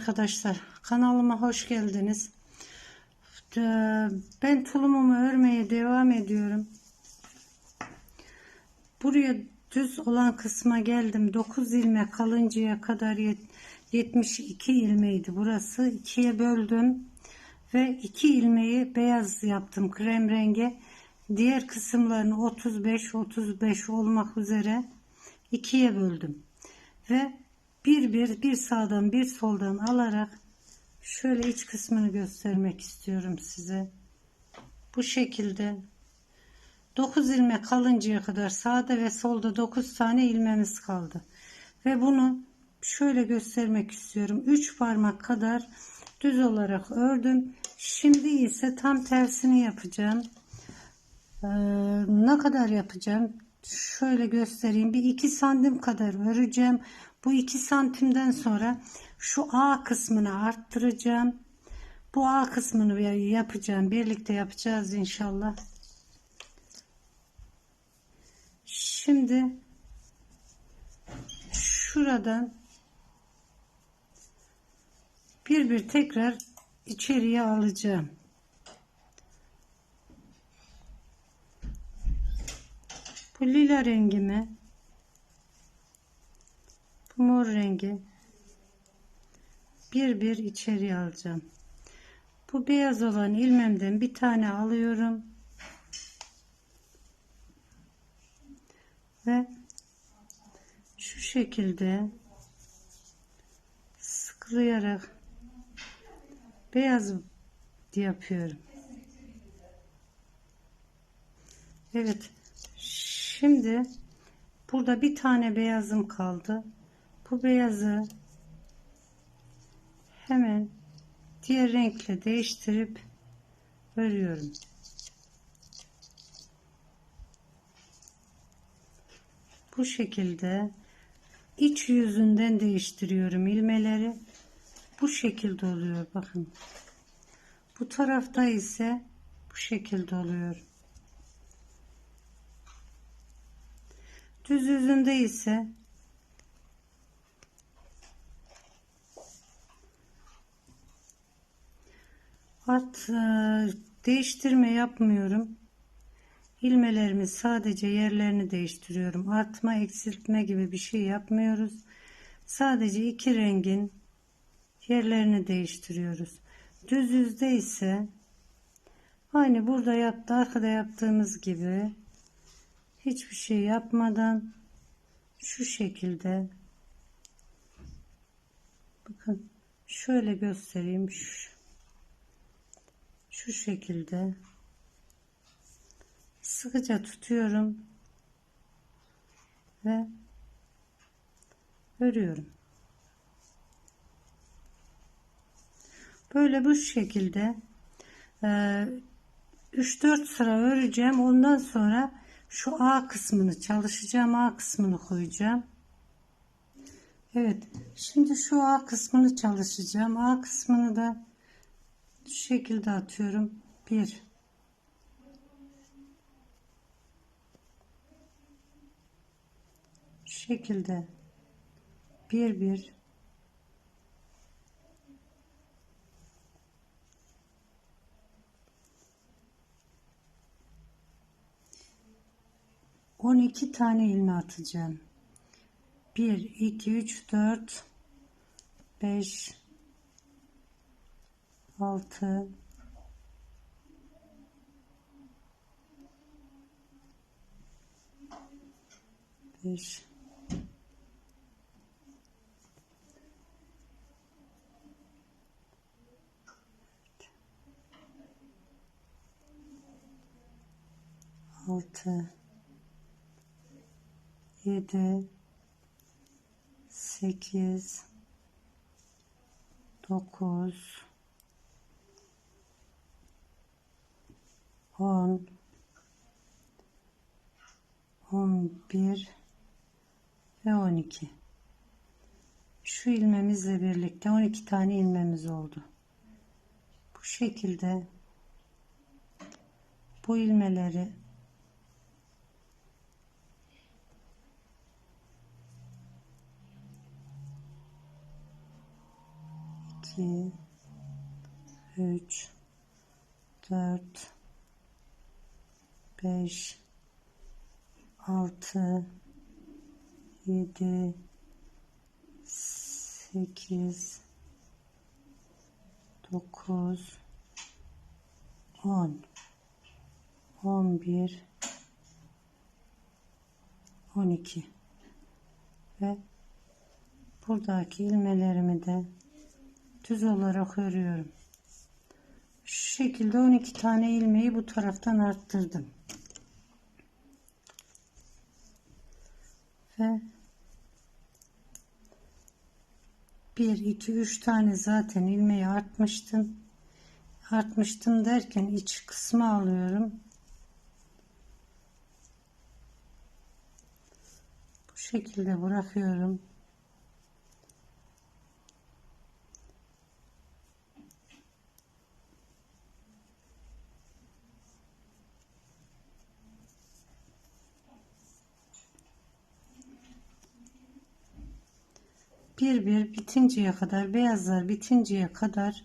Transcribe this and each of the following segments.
Arkadaşlar. Kanalıma hoş geldiniz. Ben tulumumu örmeye devam ediyorum. Buraya düz olan kısma geldim. 9 ilmek kalıncaya kadar yet- 72 ilmeğiydi burası. ikiye böldüm. Ve 2 ilmeği beyaz yaptım krem rengi. Diğer kısımlarını 35 35 olmak üzere ikiye böldüm. Ve bir bir bir sağdan bir soldan alarak şöyle iç kısmını göstermek istiyorum size. Bu şekilde 9 ilmek kalıncaya kadar sağda ve solda 9 tane ilmemiz kaldı. Ve bunu şöyle göstermek istiyorum. 3 parmak kadar düz olarak ördüm. Şimdi ise tam tersini yapacağım. Ee, ne kadar yapacağım? Şöyle göstereyim. Bir 2 santim kadar öreceğim. Bu 2 santimden sonra şu A kısmını arttıracağım. Bu A kısmını yapacağım. Birlikte yapacağız inşallah. Şimdi şuradan bir bir tekrar içeriye alacağım. Bu lila rengimi mor rengi bir bir içeriye alacağım. Bu beyaz olan ilmemden bir tane alıyorum. Ve şu şekilde sıkılayarak beyaz yapıyorum. Evet. Şimdi burada bir tane beyazım kaldı. Bu beyazı hemen diğer renkle değiştirip örüyorum. Bu şekilde iç yüzünden değiştiriyorum ilmeleri. Bu şekilde oluyor bakın. Bu tarafta ise bu şekilde oluyor. Düz yüzünde ise Art e, değiştirme yapmıyorum. İlmelerimi sadece yerlerini değiştiriyorum. Artma, eksiltme gibi bir şey yapmıyoruz. Sadece iki rengin yerlerini değiştiriyoruz. Düz yüzde ise aynı burada yaptı, arkada yaptığımız gibi hiçbir şey yapmadan şu şekilde bakın şöyle göstereyim şu, şu şekilde sıkıca tutuyorum ve örüyorum. Böyle bu şekilde 3-4 sıra öreceğim. Ondan sonra şu A kısmını çalışacağım. A kısmını koyacağım. Evet. Şimdi şu A kısmını çalışacağım. A kısmını da şu şekilde atıyorum. 1 şu şekilde bir bir on iki tane ilme atacağım. Bir, iki, üç, dört, beş, altı, beş, altı, yedi, sekiz, dokuz, on, on bir ve on iki. Şu ilmemizle birlikte 12 tane ilmemiz oldu. Bu şekilde bu ilmeleri 2 3 4 5 6 7 8 9 10 11 12 ve buradaki ilmelerimi de düz olarak örüyorum. Şu şekilde 12 tane ilmeği bu taraftan arttırdım. Ve 1 2 3 tane zaten ilmeği artmıştım. Artmıştım derken iç kısmı alıyorum. Bu şekilde bırakıyorum. Bir bir bitinceye kadar beyazlar bitinceye kadar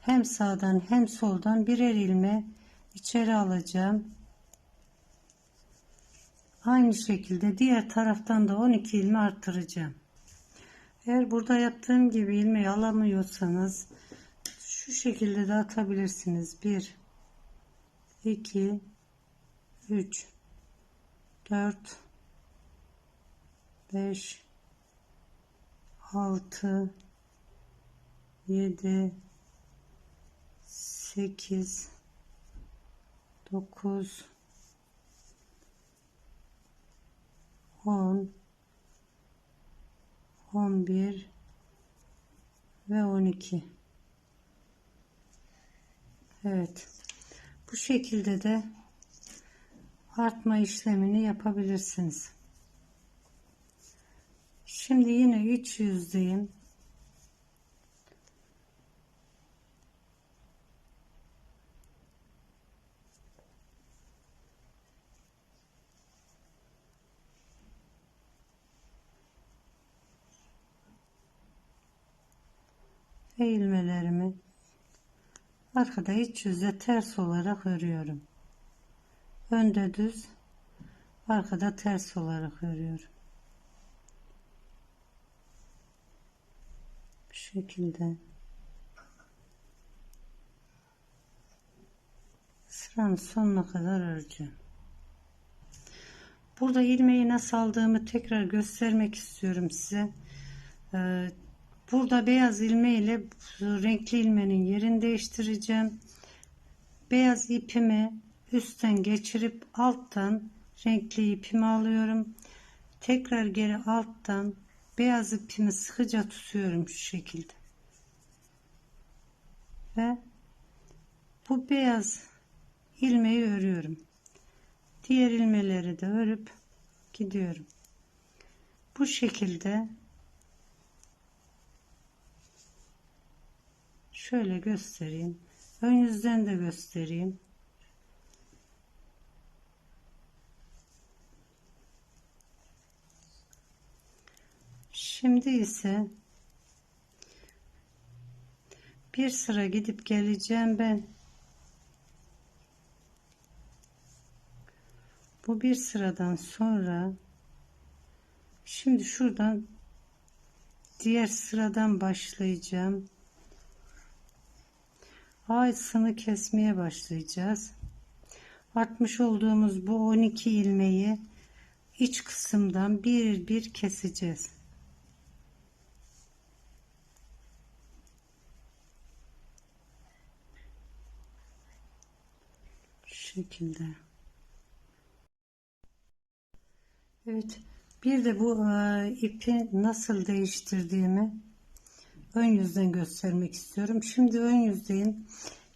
hem sağdan hem soldan birer ilme içeri alacağım. Aynı şekilde diğer taraftan da 12 ilme arttıracağım. Eğer burada yaptığım gibi ilmeği alamıyorsanız şu şekilde de atabilirsiniz. 1 2 3 4 5 6 7 8 9 10 11 ve 12 Evet bu şekilde de artma işlemini yapabilirsiniz. Şimdi yine 3 yüzdeyim. Ve ilmelerimi arkada iç yüzde ters olarak örüyorum. Önde düz, arkada ters olarak örüyorum. Şekilde sıranın sonuna kadar öreceğim. Burada ilmeği nasıl aldığımı tekrar göstermek istiyorum size. Ee, burada beyaz ilme ile renkli ilmenin yerini değiştireceğim. Beyaz ipimi üstten geçirip alttan renkli ipimi alıyorum. Tekrar geri alttan beyaz ipimi sıkıca tutuyorum şu şekilde. Ve bu beyaz ilmeği örüyorum. Diğer ilmeleri de örüp gidiyorum. Bu şekilde şöyle göstereyim. Ön yüzden de göstereyim. Şimdi ise bir sıra gidip geleceğim ben. Bu bir sıradan sonra şimdi şuradan diğer sıradan başlayacağım. Ağaçsını kesmeye başlayacağız. Artmış olduğumuz bu 12 ilmeği iç kısımdan bir bir keseceğiz. Şekilde. Evet. Bir de bu e, ipi nasıl değiştirdiğimi ön yüzden göstermek istiyorum. Şimdi ön yüzdeyim.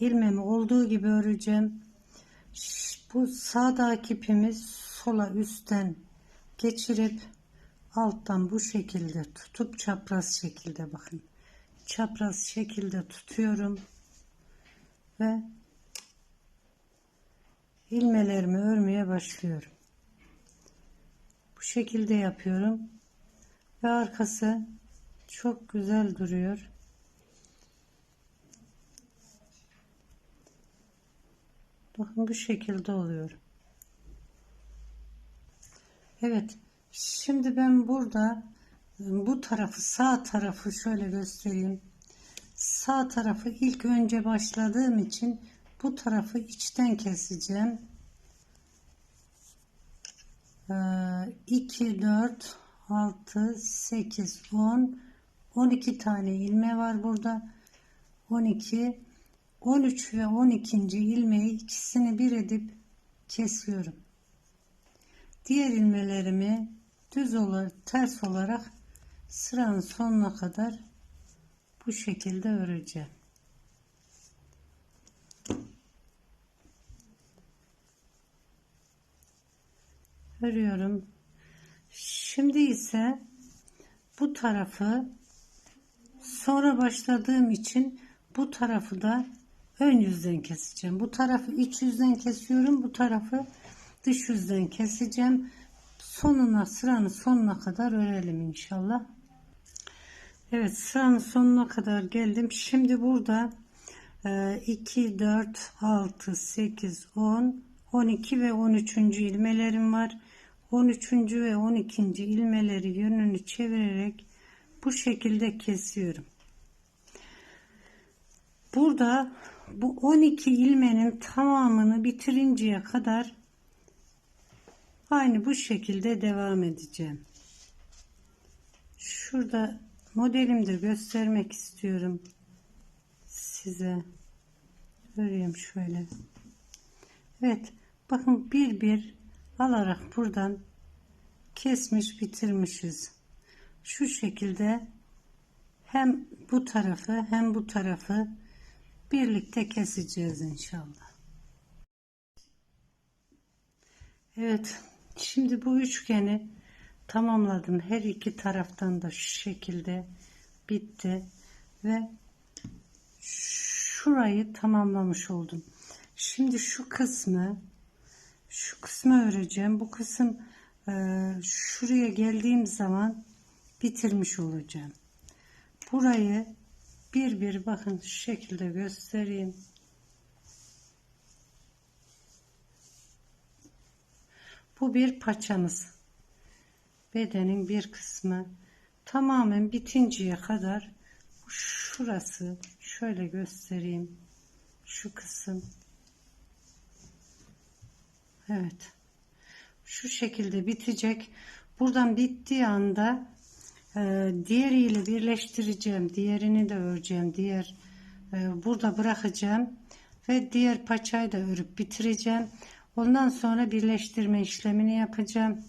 ilmemi olduğu gibi öreceğim. Bu sağdaki ipimiz sola üstten geçirip alttan bu şekilde tutup çapraz şekilde bakın. Çapraz şekilde tutuyorum ve ilmelerimi örmeye başlıyorum. Bu şekilde yapıyorum. Ve arkası çok güzel duruyor. Bakın bu şekilde oluyor. Evet. Şimdi ben burada bu tarafı sağ tarafı şöyle göstereyim. Sağ tarafı ilk önce başladığım için bu tarafı içten keseceğim. 2 4 6 8 10 12 tane ilme var burada. 12 13 ve 12. ilmeği ikisini bir edip kesiyorum. Diğer ilmelerimi düz olarak ters olarak sıranın sonuna kadar bu şekilde öreceğim. Örüyorum. Şimdi ise bu tarafı sonra başladığım için bu tarafı da ön yüzden keseceğim. Bu tarafı iç yüzden kesiyorum. Bu tarafı dış yüzden keseceğim. Sonuna sıranın sonuna kadar örelim inşallah. Evet sıranın sonuna kadar geldim. Şimdi burada 2, 4, 6, 8, 10, 12 ve 13. ilmelerim var. 13. ve 12. ilmeleri yönünü çevirerek bu şekilde kesiyorum. Burada bu 12 ilmenin tamamını bitirinceye kadar aynı bu şekilde devam edeceğim. Şurada modelimde göstermek istiyorum size. Öreyim şöyle. Evet. Bakın bir bir alarak buradan kesmiş bitirmişiz. Şu şekilde hem bu tarafı hem bu tarafı birlikte keseceğiz inşallah. Evet. Şimdi bu üçgeni tamamladım. Her iki taraftan da şu şekilde bitti ve şurayı tamamlamış oldum. Şimdi şu kısmı şu kısmı öreceğim. Bu kısım e, şuraya geldiğim zaman bitirmiş olacağım. Burayı bir bir bakın şu şekilde göstereyim. Bu bir paçamız. Bedenin bir kısmı tamamen bitinceye kadar şurası şöyle göstereyim. Şu kısım. Evet. Şu şekilde bitecek. Buradan bittiği anda e, diğeriyle birleştireceğim. Diğerini de öreceğim. Diğer e, burada bırakacağım ve diğer paçayı da örüp bitireceğim. Ondan sonra birleştirme işlemini yapacağım.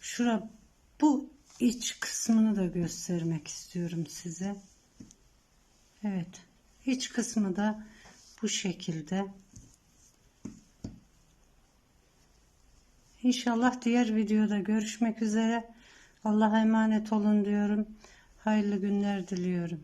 Şura bu iç kısmını da göstermek istiyorum size. Evet. iç kısmı da bu şekilde. İnşallah diğer videoda görüşmek üzere. Allah'a emanet olun diyorum. Hayırlı günler diliyorum.